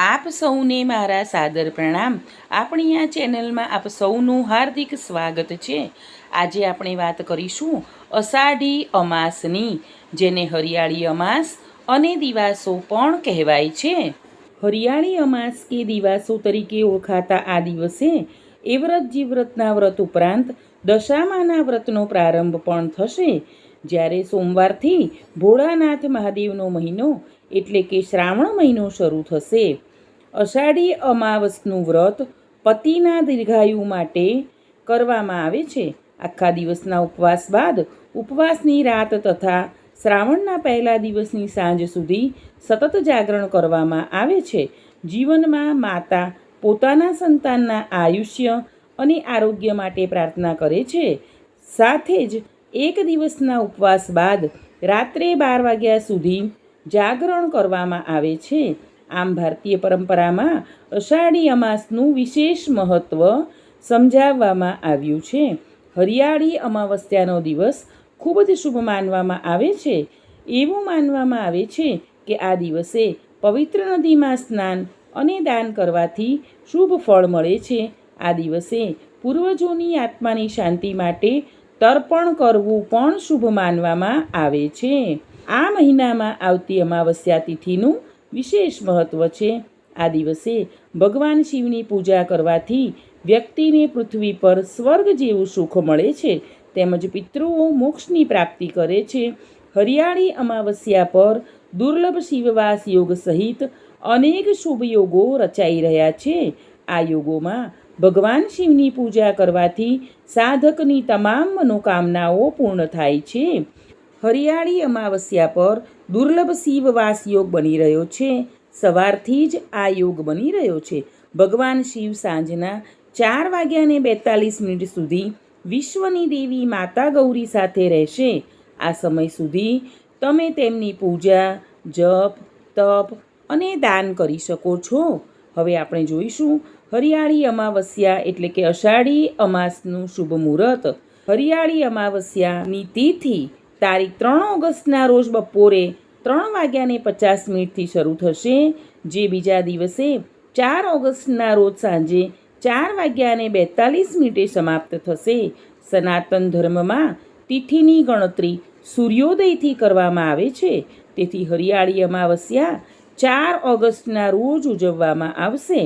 આપ સૌને મારા સાદર પ્રણામ. આપણી આ ચેનલમાં આપ સૌનું હાર્દિક સ્વાગત છે. આજે આપણે વાત કરીશું અષાઢી અમાસની, જેને હરિયાળી અમાસ અને દિવાસો પણ કહેવાય છે. હરિયાળી અમાસ કે દિવાસો તરીકે ઓળખાતા આ દિવસે એ વ્રત જીવ્રતના વ્રત ઉપરાંત દશામાના વ્રતનો પ્રારંભ પણ થશે. જ્યારે સોમવારથી ભોળાનાથ મહાદેવનો મહિનો એટલે કે શ્રાવણ મહિનો શરૂ થશે. અષાઢી અમાવસનું વ્રત પતિના દીર્ઘાયુ માટે કરવામાં આવે છે. આખા દિવસના ઉપવાસ બાદ ઉપવાસની રાત તથા શ્રાવણના પહેલા દિવસની સાંજ સુધી સતત જાગરણ કરવામાં આવે છે. જીવનમાં માતા પોતાના સંતાનના આયુષ્ય અને આરોગ્ય માટે પ્રાર્થના કરે છે. સાથે જ એક દિવસના ઉપવાસ બાદ રાત્રે બાર વાગ્યા સુધી જાગરણ કરવામાં આવે છે. આમ ભારતીય પરંપરામાં અષાઢી અમાસનું વિશેષ મહત્ત્વ સમજાવવામાં આવ્યું છે. હરિયાળી અમાવસ્યાનો દિવસ ખૂબ જ શુભ માનવામાં આવે છે. એવું માનવામાં આવે છે કે આ દિવસે પવિત્ર નદીમાં સ્નાન અને દાન કરવાથી શુભ ફળ મળે છે. આ દિવસે પૂર્વજોની આત્માની શાંતિ માટે તર્પણ કરવું પણ શુભ માનવામાં આવે છે. આ મહિનામાં આવતી અમાવસ્યા તિથિનું વિશેષ મહત્ત્વ છે. આ દિવસે ભગવાન શિવની પૂજા કરવાથી વ્યક્તિને પૃથ્વી પર સ્વર્ગ જેવું સુખ મળે છે. તેમજ પિતૃઓ મોક્ષની પ્રાપ્તિ કરે છે. હરિયાળી અમાવસ્યા પર દુર્લભ શિવવાસ યોગ સહિત અનેક શુભ યોગો રચાઈ રહ્યા છે. આ યોગોમાં ભગવાન શિવની પૂજા કરવાથી સાધકની તમામ મનોકામનાઓ પૂર્ણ થાય છે. હરિયાળી અમાવસ્યા પર દુર્લભ શિવવાસ યોગ બની રહ્યો છે. સવારથી જ આ યોગ બની રહ્યો છે. ભગવાન શિવ સાંજના ચાર વાગ્યાને બેતાલીસ મિનિટ સુધી વિશ્વની દેવી માતા ગૌરી સાથે રહેશે. આ સમય સુધી તમે તેમની પૂજા, જપ, તપ અને દાન કરી શકો છો. હવે આપણે જોઈશું હરિયાળી અમાવસ્યા એટલે કે અષાઢી અમાસનું શુભ મુહૂર્ત. હરિયાળી અમાવસ્યાની તિથિ તારીખ ત્રણ ઓગસ્ટના રોજ બપોરે ત્રણ વાગ્યાને પચાસ મિનિટથી શરૂ થશે, જે બીજા દિવસે ચાર ઓગસ્ટના રોજ સાંજે ચાર વાગ્યાને બેતાલીસ મિનિટે સમાપ્ત થશે. સનાતન ધર્મમાં તિથિની ગણતરી સૂર્યોદયથી કરવામાં આવે છે. તેથી હરિયાળી અમાવસ્યા ચાર ઓગસ્ટના રોજ ઉજવવામાં આવશે.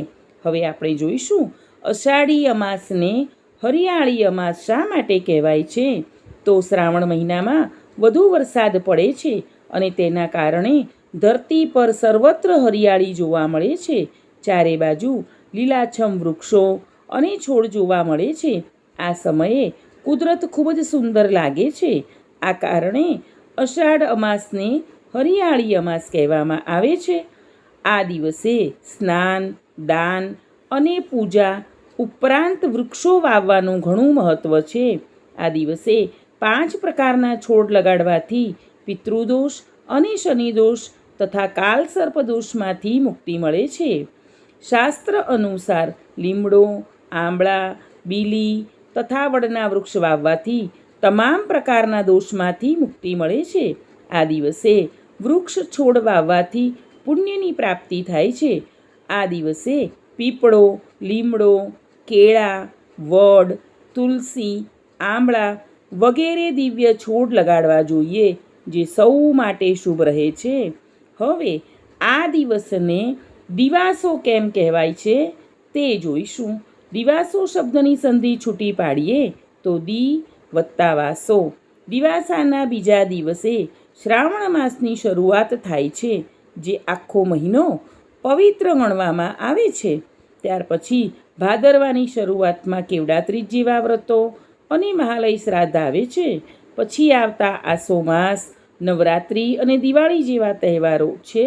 હવે આપણે જોઈશું અષાઢી અમાસને હરિયાળી અમાસ શા માટે કહેવાય છે? તો શ્રાવણ મહિનામાં વધુ વરસાદ પડે છે અને તેના કારણે ધરતી પર સર્વત્ર હરિયાળી જોવા મળે છે. ચારે બાજુ લીલાછમ વૃક્ષો અને છોડ જોવા મળે છે. આ સમયે કુદરત ખૂબ જ સુંદર લાગે છે. આ કારણે અષાઢ અમાસને હરિયાળી અમાસ કહેવામાં આવે છે. આ દિવસે સ્નાન, દાન અને પૂજા ઉપરાંત વૃક્ષો વાવવાનું ઘણું મહત્ત્વ છે. આ દિવસે પાંચ પ્રકારના છોડ લગાડવાથી પિતૃદોષ, અને શનિદોષ તથા કાલસર્પદોષમાંથી મુક્તિ મળે છે. શાસ્ત્ર અનુસાર લીમડો, આંબળા, બીલી તથા વડના વૃક્ષ વાવવાથી તમામ પ્રકારના દોષમાંથી મુક્તિ મળે છે. આ દિવસે વૃક્ષ છોડ વાવવાથી પુણ્યની પ્રાપ્તિ થાય છે. આ દિવસે પીપળો, લીમડો, કેળા, વડ, તુલસી, આંબળા વગેરે દિવ્ય છોડ લગાડવા જોઈએ, જે સૌ માટે શુભ રહે છે. હવે આ દિવસને દિવાસો કેમ કહેવાય છે તે જોઈશું. દિવાસો શબ્દની સંધિ છૂટી પાડીએ તો દી વત્તા વાસો દિવાસાના બીજા દિવસે શ્રાવણ માસની શરૂઆત થાય છે, જે આખો મહિનો પવિત્ર ગણવામાં આવે છે. ત્યાર પછી ભાદરવાની શરૂઆતમાં કેવડા ત્રીજ વ્રતો અને મહાલય શ્રાદ્ધ આવે છે. પછી આવતા આસો માસ, નવરાત્રિ અને દિવાળી જેવા તહેવારો છે.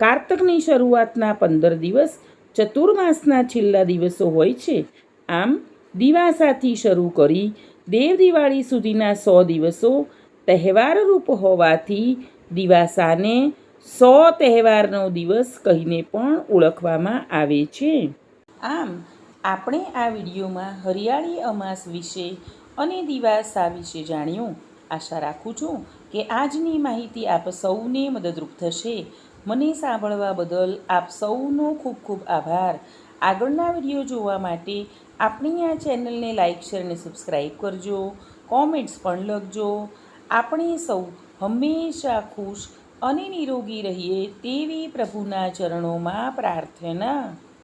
કારતકની શરૂઆતના પંદર દિવસ ચતુર્માસના છેલ્લા દિવસો હોય છે. આમ, દિવાસાથી શરૂ કરી દેવ દિવાળી સુધીના સો દિવસો તહેવારરૂપ હોવાથી દિવાસાને સો તહેવારનો દિવસ કહીને પણ ઓળખવામાં આવે છે. આમ, આપણે આ વિડીયોમાં હરિયાળી અમાસ વિશે અને દિવાસા વિશે જાણ્યું. આશા રાખું છું કે આજની માહિતી આપ સૌને મદદરૂપ થશે. મને સાંભળવા બદલ આપ સૌનો ખૂબ ખૂબ આભાર. આગળના વીડિયો જોવા માટે આપણી આ ચેનલને લાઇક શેર અને સબસ્ક્રાઈબ કરજો. કોમેન્ટ્સ પણ લખજો. આપણે સૌ હંમેશા ખુશ અને નિરોગી રહીએ તેવી પ્રભુના ચરણોમાં પ્રાર્થના.